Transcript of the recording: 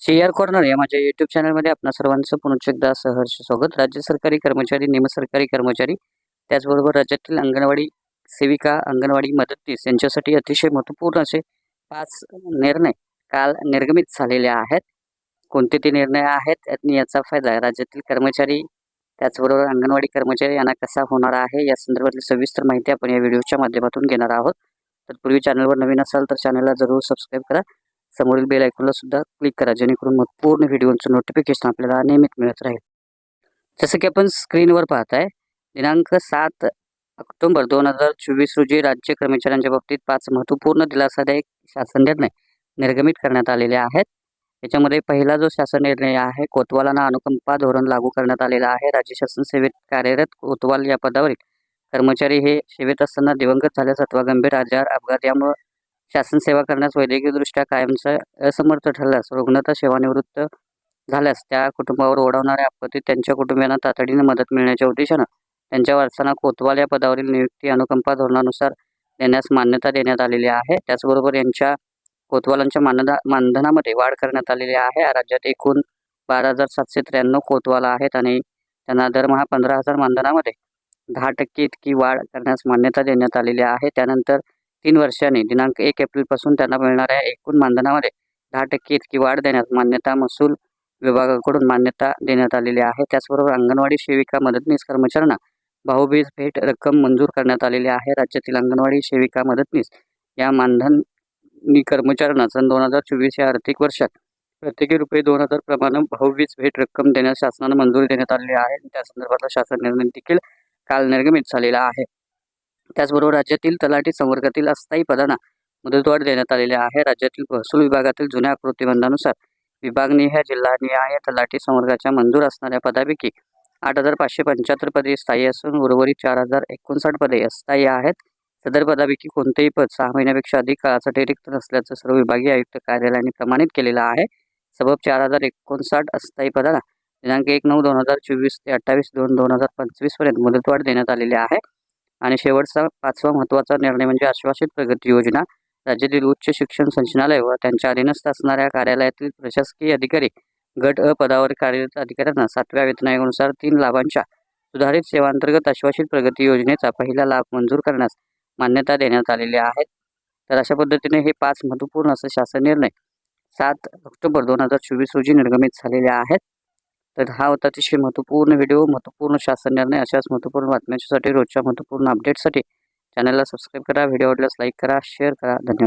C R corner या माझ्या YouTube चॅनलमध्ये आपणा सर्वांचं पुनश्च एकदा सहर्ष स्वागत. राज्य सरकारी कर्मचारी निमसरकारी कर्मचारी त्याचबरोबर राज्यातील अंगणवाडी सेविका अंगणवाडी मदतीस यांच्यासाठी अतिशय महत्त्वपूर्ण असे पाच निर्णय काल निर्गमित झालेले आहेत. कोणते ते निर्णय आहेत? आणि याचा फायदा राज्यातील कर्मचारी त्याचबरोबर अंगणवाडी कर्मचारी यांना कसा होणार आहे? या संदर्भातली सविस्तर माहिती आपण या व्हिडिओच्या माध्यमातून घेणार आहोत. तर पूर्वी चॅनलवर नवीन असाल तर चॅनलला जरूर सबस्क्राईब करा. समोरील बेल आयकॉनला सुद्धा क्लिक करा जेणेकरून मग पूर्ण व्हिडिओचं नोटिफिकेशन आपल्याला नियमित मिळत राहील. जसं की आपण स्क्रीनवर पाहताय दिनांक सात ऑक्टोबर दोन हजार चोवीस रोजी राज्य कर्मचाऱ्यांच्या बाबतीत पाच महत्त्वपूर्ण दिलासादायक शासन निर्णय निर्गमित करण्यात आलेले आहेत. याच्यामध्ये पहिला जो शासन निर्णय आहे कोतवालांना अनुकंपा धोरण लागू करण्यात आलेला आहे. राज्य शासन सेवेत कार्यरत कोतवाल या पदावरील कर्मचारी हे सेवेत असताना दिवंगत झाल्यास अथवा गंभीर आजार अपघात यामुळे शासन सेवा करण्यास वैद्यकीयदृष्ट्या कायमचं असमर्थ ठरल्यास रुग्णता सेवानिवृत्त झाल्यास त्या कुटुंबावर ओढवणाऱ्या आपत्तीत त्यांच्या कुटुंबियांना तातडीने मदत मिळण्याच्या उद्देशानं त्यांच्या वारसांना कोतवाल या पदावरील नियुक्ती अनुकंपा धोरणानुसार देण्यास मान्यता देण्यात आलेली आहे. त्याचबरोबर यांच्या कोतवालांच्या मानदा मानधनामध्ये वाढ करण्यात आलेली आहे. राज्यात एकूण बारा हजार सातशे त्र्याण्णव कोतवाल आहेत आणि त्यांना दरमहा पंधरा हजार मानधनामध्ये दहा टक्के इतकी वाढ करण्यास मान्यता देण्यात आलेली आहे. त्यानंतर तीन वर्षांनी. दिनांक एक एप्रिलपासून त्यांना मिळणाऱ्या एकूण मानधनामध्ये दहा टक्के इतकी वाढ देण्यास मान्यता महसूल विभागाकडून मान्यता देण्यात आलेली आहे. त्याचबरोबर अंगणवाडी सेविका मदतनीस कर्मचाऱ्यांना भाऊबीज भेट रक्कम मंजूर करण्यात आलेली आहे. राज्यातील अंगणवाडी सेविका मदतनीस या मानधन कर्मचाऱ्यांना सन दोन हजार चोवीस या आर्थिक वर्षात प्रत्येकी रुपये दोन हजार प्रमाणे भाऊबीज भेट रक्कम देण्यास शासनानं मंजुरी देण्यात आलेली आहे. त्या संदर्भातला शासन निर्णय देखील काल निर्गमित झालेला आहे. त्याचबरोबर राज्यातील तलाठी संवर्गातील अस्थायी पदांना मुदतवाढ देण्यात आलेली आहे. राज्यातील महसूल विभागातील जुन्या आकृतीबंधानुसार विभागनिहाय जिल्हानिहाय तलाठी संवर्गाच्या मंजूर असणाऱ्या पदापैकी आठ हजार पाचशे पंच्याहत्तर पदे स्थायी असून उर्वरित चार हजार एकोणसाठ पदे अस्थायी आहेत. सदर पदापैकी कोणतेही पद सहा महिन्यापेक्षा अधिक काळासाठी रिक्त नसल्याचं सर्व विभागीय आयुक्त कार्यालयाने प्रमाणित केलेलं आहे. सबब चार हजार एकोणसाठ अस्थायी पदाला दिनांक एक नऊ दोन हजार चोवीस ते अठ्ठावीस दोन दोन हजार पंचवीसपर्यंत मुदतवाढ देण्यात आलेली आहे. आणि शेवटचा पाचवा महत्त्वाचा निर्णय म्हणजे आश्वासित प्रगती योजना. राज्यातील उच्च शिक्षण संचालनालय व त्यांच्या अधीनस्थ असणाऱ्या कार्यालयातील प्रशासकीय अधिकारी गट अ पदावर कार्यरत अधिकाऱ्यांना सातव्या वेतन आयोगानुसार तीन लाभांच्या सुधारित सेवांतर्गत आश्वासित प्रगती योजनेचा पहिला लाभ मंजूर करण्यास मान्यता देण्यात आलेली आहे. तर अशा पद्धतीने हे पाच महत्त्वपूर्ण असं शासन निर्णय सात ऑक्टोबर दोन हजार चोवीस रोजी निर्गमित झालेले आहेत. तर हा होता अतिशय महत्त्वपूर्ण व्हिडिओ महत्त्वपूर्ण शासन निर्णय अशाच महत्त्वपूर्ण बातम्यांसाठी रोजच्या महत्त्वपूर्ण अपडेटसाठी चॅनलला सबस्क्राईब करा व्हिडिओ आवडल्यास लाईक करा शेअर करा. धन्यवाद.